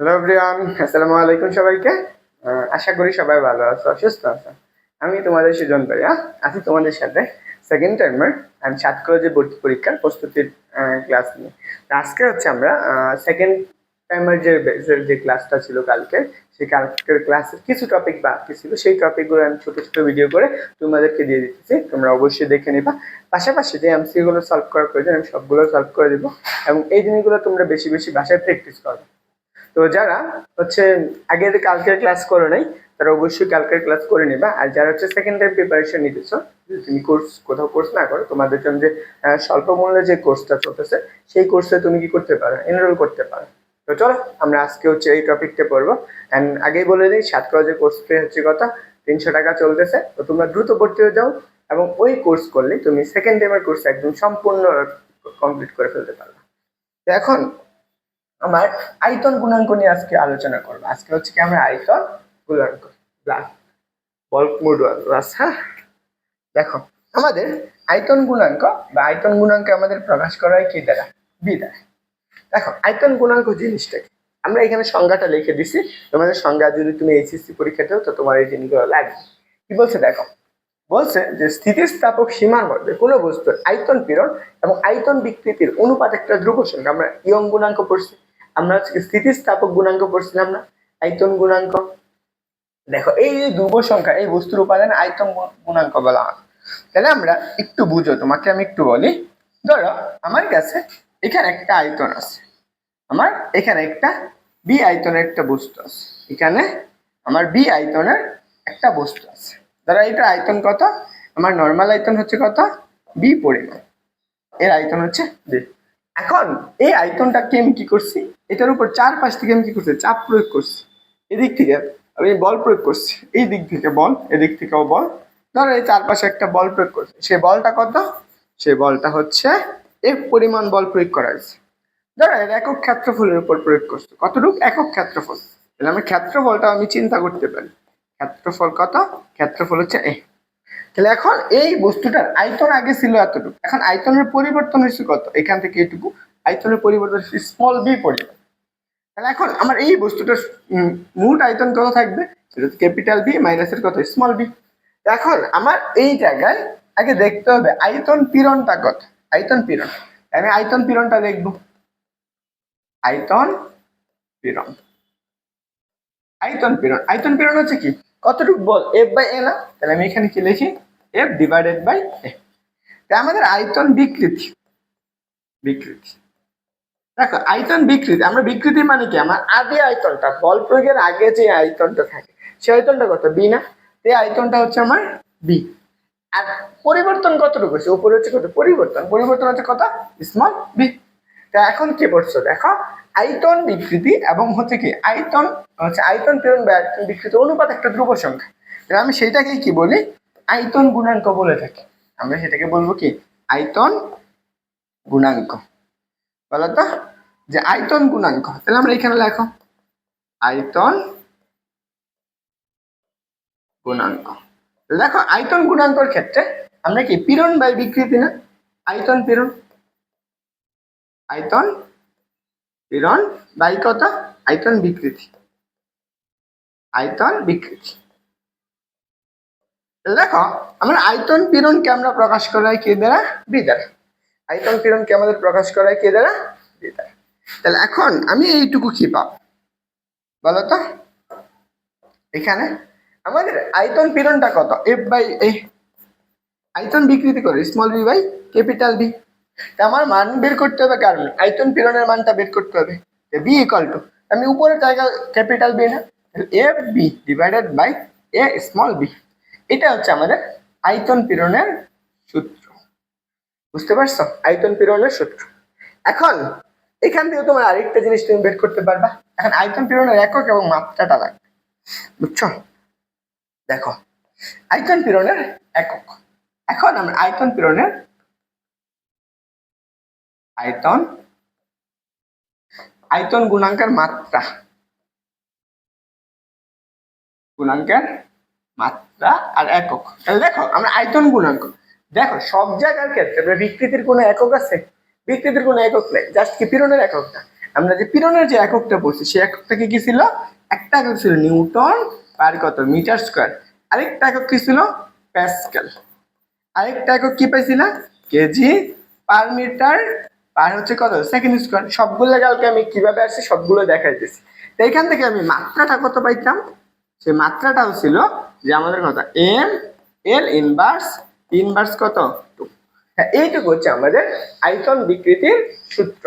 Hello everyone আসসালামু আলাইকুম সবাইকে। আশা করি সবাই ভালো আছো সুস্থ আছো। আমি তোমাদের সুজন ভাইয়া আছি তোমাদের সাথে সেকেন্ড টাইমার সাত কলেজে ভর্তি পরীক্ষার প্রস্তুতির ক্লাস নিয়ে। আজকে হচ্ছে আমরা সেকেন্ড টাইমার যে যে- ক্লাসটা ছিল কালকে, সেই কালকের ক্লাসের কিছু টপিক বাকি ছিল। সেই টপিকগুলো আমি ছোট ছোট ভিডিও করে তোমাদেরকে দিয়ে দিতেছি। তোমরা অবশ্যই দেখে নিবা। পাশাপাশি যে এমসিকিউ গুলো সলভ করার প্রয়োজন, আমি সবগুলো সলভ করে দিব। এবং এই জিনিসগুলো তোমরা বেশি বেশি বাসায় প্র্যাকটিস করবে তো যারা হচ্ছে আগের কালকের ক্লাস করে নাই, তারা অবশ্যই কালকের ক্লাস করে নিবা। আর যারা হচ্ছে সেকেন্ড টাইম প্রিপারেশন নিতেছো তুমি কোর্স কোথাও কোর্স না করো, তোমাদের জন্য যে স্বল্প মূল্যে যে কোর্সটা চলতেছে, সেই কোর্সে তুমি কি করতে পারো? এনরোল করতে পারো। তো চলো, আমরা আজকে হচ্ছে এই টপিকটা পড়ব। অ্যান্ড আগেই বলে দিই সাত কলেজের কোর্স ফি হচ্ছে কথা তিনশো টাকা চলতেছে। তো তোমরা দ্রুত ভর্তি হয়ে যাও এবং ওই কোর্স করলে তুমি সেকেন্ড টাইমের কোর্স একদম সম্পূর্ণ কমপ্লিট করে ফেলতে পারবে। এখন আমার আয়তন গুণাঙ্ক নিয়ে আজকে আলোচনা করব। আজকে হচ্ছে কি আমরা আয়তন গুণাঙ্ক। হ্যাঁ? দেখো, আমাদের আয়তন গুণাঙ্ক বা আয়তন গুণাঙ্ক আমাদের প্রকাশ করা হয় কি দ্বারা? বি দ্বারা। দেখো, আয়তন গুণাঙ্ক জিনিসটা কি? আমরা এখানে সংজ্ঞাটা লিখে দিছি। তোমাদের সংজ্ঞা যদি তুমি এইচএসসি পরীক্ষা দাও, তো তোমার এই জিনিসগুলো লাগবে। কি বলছে দেখো? বলছে যে স্থিতিস্থাপক সীমার মধ্যে কোনো বস্তুর আয়তন পীড়ন এবং আয়তন বিকৃতির অনুপাত একটা ধ্রুব সংখ্যা। আমরা ইয়ং গুণাঙ্ক পড়ছি। আমরা স্থিতিস্থাপক গুণাঙ্ক পড়ছিলাম না, আয়তন গুণাঙ্ক। দেখো, এই যে ধ্রুব সংখ্যা, এই বস্তুর উপাদান আয়তন গুণাঙ্ক বলা হয়। তাহলে আমরা একটু বুঝো, তোমাকে আমি একটু বলি। ধরো, আমার কাছে এখানে একটা আয়তন আছে। আমার এখানে একটা বি আয়তনের একটা বস্তু আছে। এখানে আমার বি আয়তনের একটা বস্তু আছে। ধরো এটা আয়তন কত? আমার নর্মাল আয়তন হচ্ছে কত? বি পরিমাণ। এর আয়তন হচ্ছে বি। এখন এই আয়তনটাকে আমি কি করছি? এটার উপর চার পাশ থেকে আমি কি করছি? চাপ প্রয়োগ করছি। এদিক থেকে আমি বল প্রয়োগ করছি। এই দিক থেকে বল, এদিক থেকেও বল। ধরো এই চারপাশে একটা বল প্রয়োগ করছে। সেই বলটা কত? সেই বলটা হচ্ছে এর পরিমাণ বল প্রয়োগ করা হয়েছে। ধরো এর একক ক্ষেত্রফলের উপর প্রয়োগ করছে। কতটুকু? একক ক্ষেত্রফল। তাহলে আমি ক্ষেত্রফলটা আমি চিন্তা করতে পারি। ক্ষেত্রফল কত? ক্ষেত্রফল হচ্ছে এ। তাহলে এখন এই বস্তুটার আয়তন আগে ছিল এতটুকু। এখন আয়তনের পরিবর্তন হয়েছে কত? এখান থেকে এটুকু। আয়তনের পরিবর্তন স্মল বি পরিবর্তন। তাহলে এখন আমার এই বস্তুটার মোট আয়তন কত থাকবে? সেটা ক্যাপিটাল বি মাইনাসের কত স্মল বি এখন আমার এই জায়গায় আগে দেখতে হবে আয়তন পীড়নটা কত? আয়তন পীড়ন। আমি আয়তন পীড়নটা দেখব। আয়তন পীড়ন। আয়তন পীড়ন আয়তন পীড়ন হচ্ছে কি? কতটুকু বল? এফ বাই এ না তাহলে আমি এখানে কি লিখি? এফ ডিভাইডেড বাই এ তাই আমাদের আয়তন বিকৃতি। বিকৃতি। দেখো, আয়তন বিকৃতি, আমরা বিকৃতি মানে কি? আমার আদি আয়তনটা, বল প্রয়োগের আগে যে আয়তনটা থাকে সেই আয়তনটা কত? বি না? এই আয়তনটা হচ্ছে আমার বি আর পরিবর্তন কতটুকু? হচ্ছে উপরে হচ্ছে কত? পরিবর্তন। পরিবর্তন হচ্ছে কত? স্মল বি তা এখন কি পড়ছো দেখো আয়তন বিকৃতি এবং হচ্ছে কি আয়তন, হচ্ছে আয়তন প্রেরণ বা আয়তন বিকৃতি অনুপাত একটা ধ্রুব সংখ্যা। তাহলে আমি সেইটাকেই কি বলি? আয়তন গুণাঙ্ক বলে থাকি। আমরা সেটাকে বলব কি? আয়তন গুণাঙ্ক। বলো তো? যে আয়তন গুণাঙ্ক। তাহলে আমরা এখানে লেখো। আয়তন গুণাঙ্ক। দেখো, আয়তন গুণাঙ্কর ক্ষেত্রে আমরা কি পীড়ন বাই বিকৃতি না? আয়তন পীড়ন আয়তন পীড়ন বাই কত আয়তন বিকৃতি। আয়তন বিকৃতি। দেখো, আমরা আয়তন পীড়নকে আমরা প্রকাশ করাই কে দ্বারা? বি দ্বারা। আয়তন পীড়নকে আমাদের প্রকাশ করাই কে দ্বারা? বি দ্বারা। তাহলে এখন আমি এইটুকু কি পাবো? বলো তো। এখানে আমাদের আয়তন পীড়নটা কত? এফ বাই এ আয়তন বিকৃতি করে small B by capital B আমার মান বের করতে হবে কারণ আয়তন পীড়নের মানটা বের করতে হবে। বি ইকাল টু আমি উপরের জায়গা ক্যাপিটাল বি না F B divided by A small B এটা হচ্ছে আমাদের আয়তন পীড়নের সূত্র। বুঝতে পারছ? আয়তন পীড়নের সূত্র। এখন, এখান থেকে তোমার আরেকটা জিনিস তুমি বের করতে পারবা। এখন আয়তন পীড়নের একক এবং মাত্রাটা লাগবে বুঝছ? দেখো, আয়তন পীড়নের একক। এখন আমরা আয়তন পীড়নের আয়তন আয়তন গুণাঙ্কের মাত্রা। গুণাঙ্কের মাত্রা আর একক। তাহলে দেখো, আমরা আয়তন গুণাঙ্ক। দেখো, সব জায়গার ক্ষেত্রে বিকৃতির কোনো একক আছে? বিকৃতির কোনো একক নেই জাস্ট কি পীড়নের এককটা? আমরা যে পীড়নের যে এককটা পড়ছি সেই এককটা কি ছিল? একটা একক ছিল নিউটন পার কত মিটার স্কোয়ার। আরেকটা একক কি ছিল? প্যাসকেল। আরেকটা একক কি পাইছিলাম কেজি পার মিটার পার হচ্ছে কত? সেকেন্ড স্কোয়ার সবগুলো কালকে আমি কীভাবে আসছি সবগুলো দেখাইতেছি। তো এখান থেকে আমি মাত্রাটা কত পাইতাম? সেই মাত্রাটাও ছিল যে আমাদের কত? এম এল ইনভার্স ইনভার্স কত? হ্যাঁ এইটুকু হচ্ছে আমাদের আয়তন বিকৃতির সূত্র।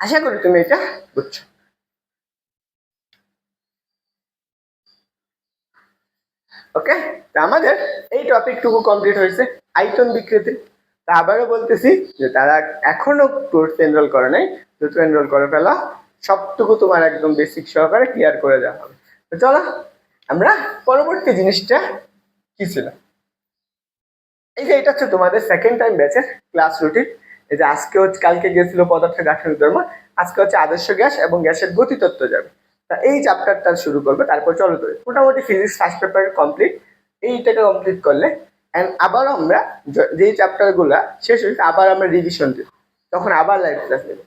আশা করি তুমি এটা বুঝছ। ওকে তা আমাদের এই টপিকটুকু কমপ্লিট হয়েছে, আয়তন বিকৃতি। আবারও বলতেছি যে তারা এখনও কোর্সে এনরোল করে নাই। দ্রুত এনরোল করে ফেলা, সবটুকু তোমার একদম বেসিক সহকারে ক্লিয়ার করে দেওয়া হবে। তো চলো, আমরা পরবর্তী জিনিসটা কি ছিল? এই যে এটা হচ্ছে তোমাদের সেকেন্ড টাইম ব্যাচের ক্লাস রুটিন এই যে আজকে হচ্ছে, কালকে গিয়েছিল পদার্থের গাঠনিক ধর্ম, আজকে হচ্ছে আদর্শ গ্যাস এবং গ্যাসের গতিতত্ত্ব যাবে। তা এই চ্যাপ্টারটা শুরু করবে, তারপর চলো তো মোটামুটি ফিজিক্স ফার্স্ট পেপার কমপ্লিট এইটাকে কমপ্লিট করলে অ্যান্ড আবার আমরা যেই চ্যাপ্টারগুলো শেষ হয়েছে, আবার আমরা রিভিশন দিব। তখন আবার লাইভ ক্লাস নেব।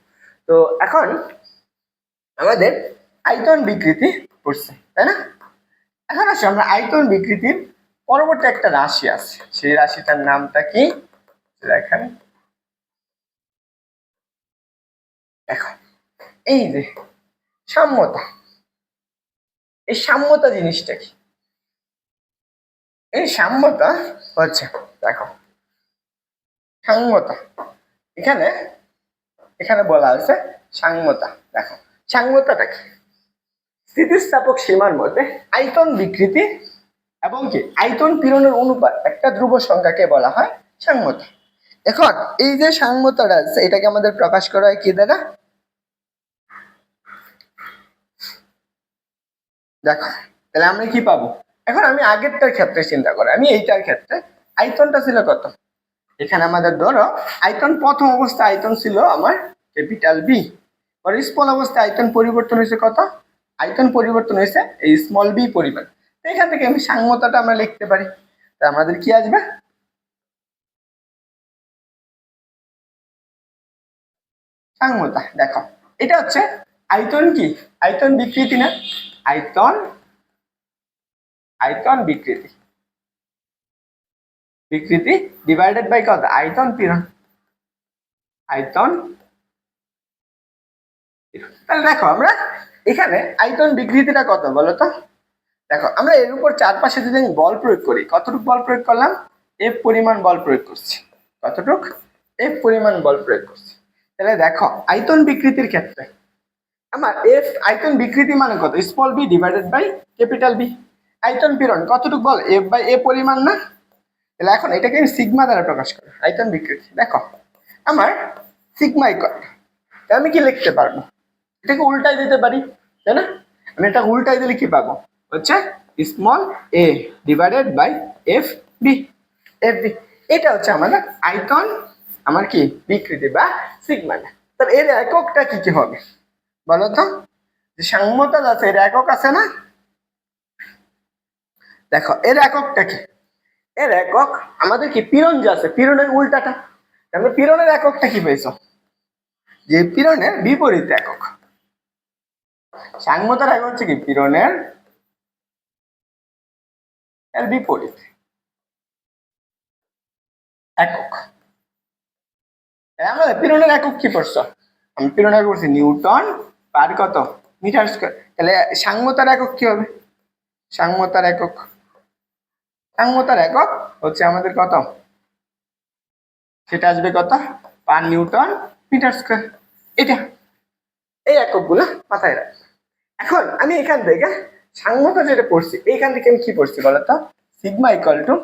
তো এখন আমাদের আয়তন বিকৃতি পড়ছে তাই না? এখন আসলে আমরা আয়তন বিকৃতির পরবর্তী একটা রাশি আছে। সেই রাশিটার নামটা কি? দেখেন এখন। এই যে সাম্যতা। এই সাম্যতা জিনিসটা কি? এই সাম্যতা হচ্ছে, দেখো। সাম্যতা। এখানে এখানে বলা আছে সাম্যতা, দেখো। সাম্যতাটা কি? স্থিতিস্থাপক সীমার মধ্যে আয়তন বিকৃতি এবং কি? আয়তন পীড়নের অনুপাত, একটা ধ্রুব সংখ্যাকে বলা হয় সাম্যতা। এখন, এই যে সাম্যতাটা আছে, এটাকে আমাদের প্রকাশ করা হয় কি দ্বারা? দেখো, তাহলে আমরা কি পাবো? এখন আমি আগেরটার ক্ষেত্রে চিন্তা করি। আমি এইটার ক্ষেত্রে আয়তনটা ছিল কত? এখানে আমাদের ধরো, আয়তন প্রথম অবস্থা আয়তন ছিল আমার ক্যাপিটাল বি আর স্মল অবস্থায় আয়তন পরিবর্তন হয়েছে কত? আয়তন পরিবর্তন হয়েছে এই স্মল বি পরিমাণ। তো এখান থেকে আমি সাংমতাটা আমরা লিখতে পারি। তা আমাদের কি আসবে? সাংমতা দেখো। এটা হচ্ছে আয়তন কি? আয়তন বিকৃতি না? আয়তন আয়তন বিকৃতি। বিকৃতি ডিভাইডেড বাই কত? আয়তন পীড়ন আয়তন তাহলে দেখো আমরা এখানে আয়তন বিকৃতিটা কত বলো তো? দেখো, আমরা এর উপর চারপাশে যদি আমি বল প্রয়োগ করি, কতটুকু বল প্রয়োগ করলাম? এফ পরিমাণ বল প্রয়োগ করছি। কতটুক? এফ পরিমাণ বল প্রয়োগ করছি। তাহলে দেখো, আয়তন বিকৃতির ক্ষেত্রে আমার এফ আয়তন বিকৃতি মানে কত? Small B divided by capital B আয়তন পীড়ন, কতটুকু বল? এফ বাই এ পরিমাণ না? তাহলে এখন এটাকে আমি সিগমা দ্বারা প্রকাশ করি, আয়তন বিকৃতি। দেখো, আমার সিগমা ইকুয়াল আমি কি লিখতে পারব? এটাকে উল্টাই দিতে পারি, তাই না? আমি এটা উল্টাই দিলে কি পাবো? হচ্ছে small A divided by F B F B এটা হচ্ছে আমাদের আয়তন, আমার কি বিকৃতি বা সিগমা তাহলে এর এককটা কি কি হবে? বলো তো, যে আছে, এর একক আছে না? দেখো, এর এককটা কি? এর একক আমাদের কি পীড়ন যে আছে, পীড়নের উল্টাটা। তাহলে পীড়নের এককটা কি পেয়েছ? যে পীড়নের বিপরীত একক। সাংমতার একক হচ্ছে কি? পীড়নের এর বিপরীত একক। আমরা পীড়নের একক কি পড়ছ? আমি পীড়নের করছি নিউটন পার কত? Metre square. তাহলে সাংমতার একক কি হবে? সাংমতার একক সাংমতার একক হচ্ছে আমাদের কত? সেটা আসবে কত? Per newton metre square. এটা এই এককগুলো মাথায় রাখ। এখন আমি এখান থেকে সাংমতা যেটা পড়ছি, এইখান থেকে আমি কি পড়ছি বলতো সিগমা ইকুয়াল টু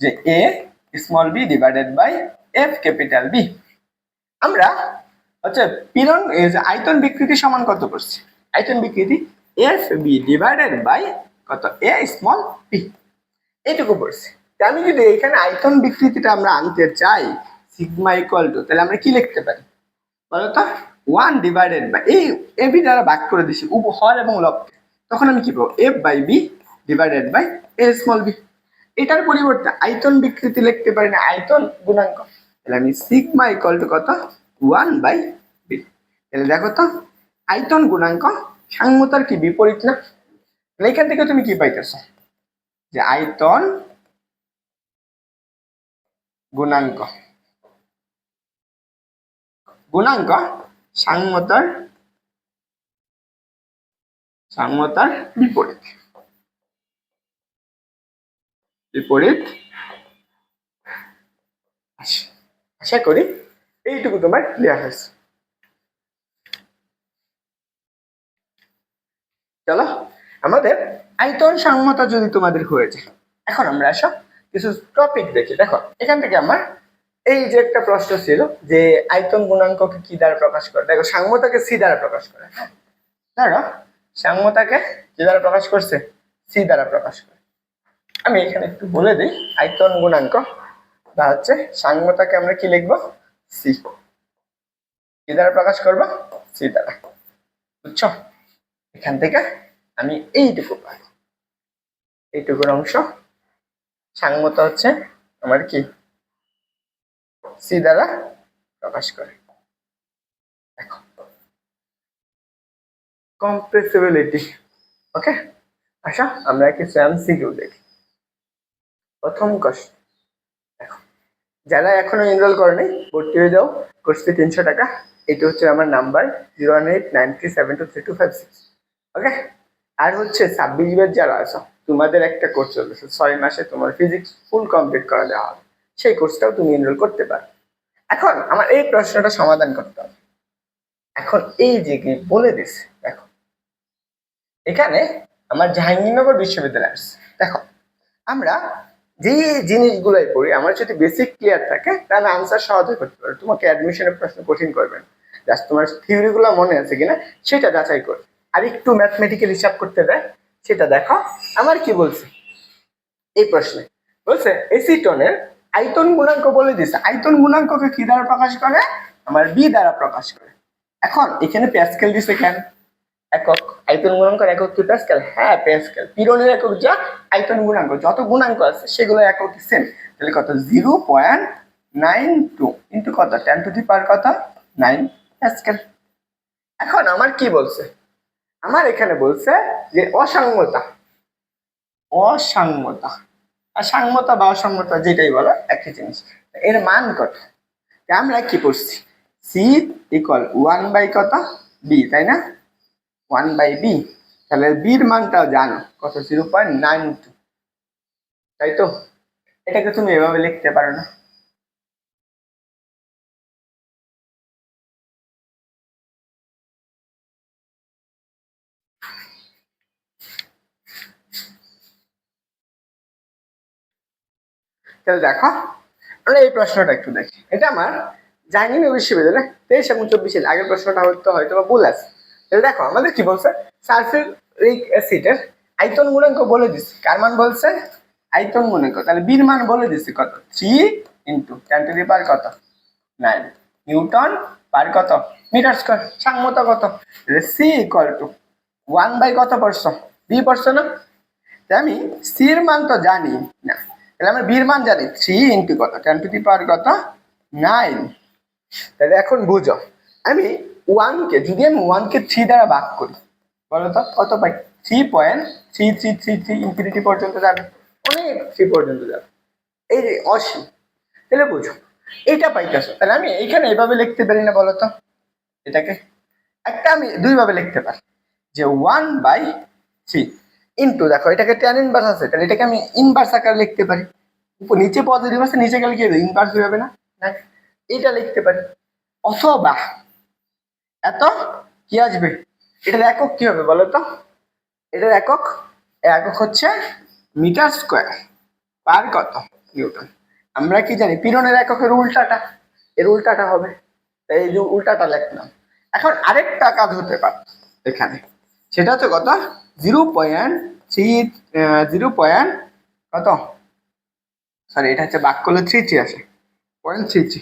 যে A small B divided by F capital B আমরা হচ্ছে এই আয়তন বিকৃতি সমান কত পড়ছি আয়তন বিকৃতি এফ বি ডিভাইডেড বাই কত? এ স্মল বি এইটুকু পড়ছি। আমি যদি এখানে আয়তন বিকৃতিটা আমরা আনতে চাই সিগমা ইকুয়াল টু তাহলে আমরা কি লিখতে পারি? বলতো ওয়ান ডিভাইডেড বাই এই এবি দ্বারা ভাগ করে দিছি, উপ হর এবং লবকে তখন আমি কি পাবো? F by B divided by A small B এটার পরিবর্তে আয়তন বিকৃতি লিখতে পারি না, আয়তন গুণাঙ্ক। তাহলে আমি সিগমা ইকুয়াল টু কত? ওয়ান বাই বি তাহলে দেখো তো, আয়তন গুণাঙ্ক সাম্যতার কি বিপরীত না? এখান থেকে তুমি কি পাইতেছ? যে আয়তন গুণাঙ্ক। গুণাঙ্ক সাম্যতার সাম্যতার বিপরীত। বিপরীত আশা করি এইটুকু তোমার ক্লিয়ার হয়েছে। চলো, আমাদের আয়তন সাম্যতা যদি তোমাদের হয়েছে এখন আমরা আসো, কিছু টপিক দেখি, দেখো। এখান থেকে আমার এই যে একটা প্রশ্ন ছিল যে আয়তন গুণাঙ্ককে কি দ্বারা প্রকাশ করে? দেখো, সাম্যতাকে সি দ্বারা প্রকাশ করে হ্যাঁ? ধরো, সাম্যতাকে কি দ্বারা প্রকাশ করছে? সি দ্বারা প্রকাশ করে। আমি এখানে একটু বলে দিই আয়তন গুণাঙ্ক বা হচ্ছে সাম্যতাকে আমরা কি লিখব? সি। কি দ্বারা প্রকাশ করব? সি দ্বারা। বুঝছ? এখান থেকে আমি এইটুকু পাই। এইটুকুর অংশ। সাংমত হচ্ছে আমার কি? সি দ্বারা প্রকাশ করে। দেখো। কম্প্রেসিবিলিটি ওকে আচ্ছা আমরা কিছু এমসিকিউ দেখি। প্রথম কষ্ট দেখো, যারা এখনও এনরোল করেনি, ভর্তি হয়ে যাও। কোর্স ফি তিনশো টাকা। এটা হচ্ছে আমার number zero one eight nine three seven two three two five six okay আর হচ্ছে ছাব্বিশ বার যারা আছো তোমাদের একটা কোর্স চলতেছে ছয় মাসে তোমার ফিজিক্স ফুল কমপ্লিট করা দেওয়া হবে। সেই কোর্সটাও তুমি এনরোল করতে পারো। এখন আমার এই প্রশ্নটা সমাধান করতে হবে। এখন এই যে কি বলে দিস দেখো। এখানে আমার জাহাঙ্গীরনগর বিশ্ববিদ্যালয় আসছে দেখো, আমরা যে জিনিসগুলোই পড়ি, আমার যদি বেসিক ক্লিয়ার থাকে, তাহলে আনসার সহজে করতে পারো। তোমাকে অ্যাডমিশনের প্রশ্ন কঠিন করবেন জাস্ট তোমার থিওরিগুলো মনে আছে কিনা, সেটা যাচাই করবে আর একটু ম্যাথমেটিক্যাল হিসাব করতে দেয়। সেটা দেখো। আমার কি বলছে? এই প্রশ্নে। বলছে এসিটনের আয়তন গুণাঙ্ক বলে দিছে আয়তন গুণাঙ্ককে কি দ্বারা প্রকাশ করে? আমার বি দ্বারা প্রকাশ করে। এখন, এখানে প্যাসকেল দিছে কেন? একক আয়তন গুণাঙ্ক একক কি প্যাসকেল হ্যাঁ প্যাসকেল পীড়নের একক যা আয়তন গুণাঙ্ক। যত গুণাঙ্ক আছে, সেগুলো একক সেম তাহলে কত? Zero point nine two into কত? টেন টু দি পার কত? নাইন প্যাসকেল এখন, আমার কি বলছে? আমার এখানে বলছে যে অসাঙ্গতা অসাঙ্গতা আর সাঙ্গতা বা অসাঙ্গতা যেটাই বলো, একই জিনিস। এর মান কত? আমরা কি পড়ছি? সি ইকুয়াল ওয়ান বাই কত? বি তাই না? ওয়ান বাই বি তাহলে বির মানটাও জানো। কত? জিরো পয়েন্ট নাইন টু তাই তো? এটাকে তুমি এভাবে লিখতে পারো না। তাহলে দেখো, আমরা এই প্রশ্নটা একটু দেখি। এটা আমার জাহাঙ্গীরনগর বিশ্ববিদ্যালয় তেইশ এবং চব্বিশ সালে আগের প্রশ্নটা হয়তো হয়তো বা ভুল আছে। তাহলে দেখো, আমাদের কি বলছে? সালফিউরিক অ্যাসিডের আয়তন গুণাঙ্ক বলে দিচ্ছে। কার মান বলছে? আয়তন গুণাঙ্ক। তাহলে বীর মান বলে দিচ্ছে কত? Three into ten to the power কত? নাইন। নিউটন পার কত? Metre square. সাংমতা কত? C equal to one by কত পড়ছ বি পড়ছ না? আমি সির মান তো জানি না। তাহলে আমরা বীর মান জানি থ্রি ইন্টু কত? টেন টু দি পাওয়ার কত? নাইন তাহলে এখন বুঝো, আমি ওয়ানকে যদি আমি ওয়ানকে থ্রি দ্বারা ভাগ করি, বলো তো, কত পাই? Three point three three three three infinity পর্যন্ত যাবে, অনেক থ্রি পর্যন্ত যাবে। এই যে অসীম, তাহলে বুঝো, এটা পাইতেছো, তাহলে আমি এইখানে এইভাবে লিখতে পারি না, বলো তো, এটাকে। একটা আমি দুইভাবে লিখতে পারি, যে ওয়ান বাই থ্রি ইন্টু দেখো, এটাকে টেন ইনভার্স আছে, তাহলে এটাকে আমি ইনভার্স আকারে লিখতে পারি। নিচে পজিটিভ আছে, নিচে গেলে কি হবে? ইনভার্স হয়ে যাবে না? এটা লিখতে পারি। অথবা, এত, কি আসবে? এটার একক কি হবে বলো তো এটার একক একক হচ্ছে মিটার স্কোয়ার পার কত? নিউটন। আমরা কি জানি, পীড়নের এককের উল্টাটা, এর উল্টাটা হবে। তাই এই যে উল্টাটা লিখলাম। এখন আরেকটা কাজ হতে পারে এখানে। সেটা হচ্ছে কত? Zero point three zero point কত? সরি এটা হচ্ছে বাক্য করলে থ্রি থ্রি আছে। Point three three.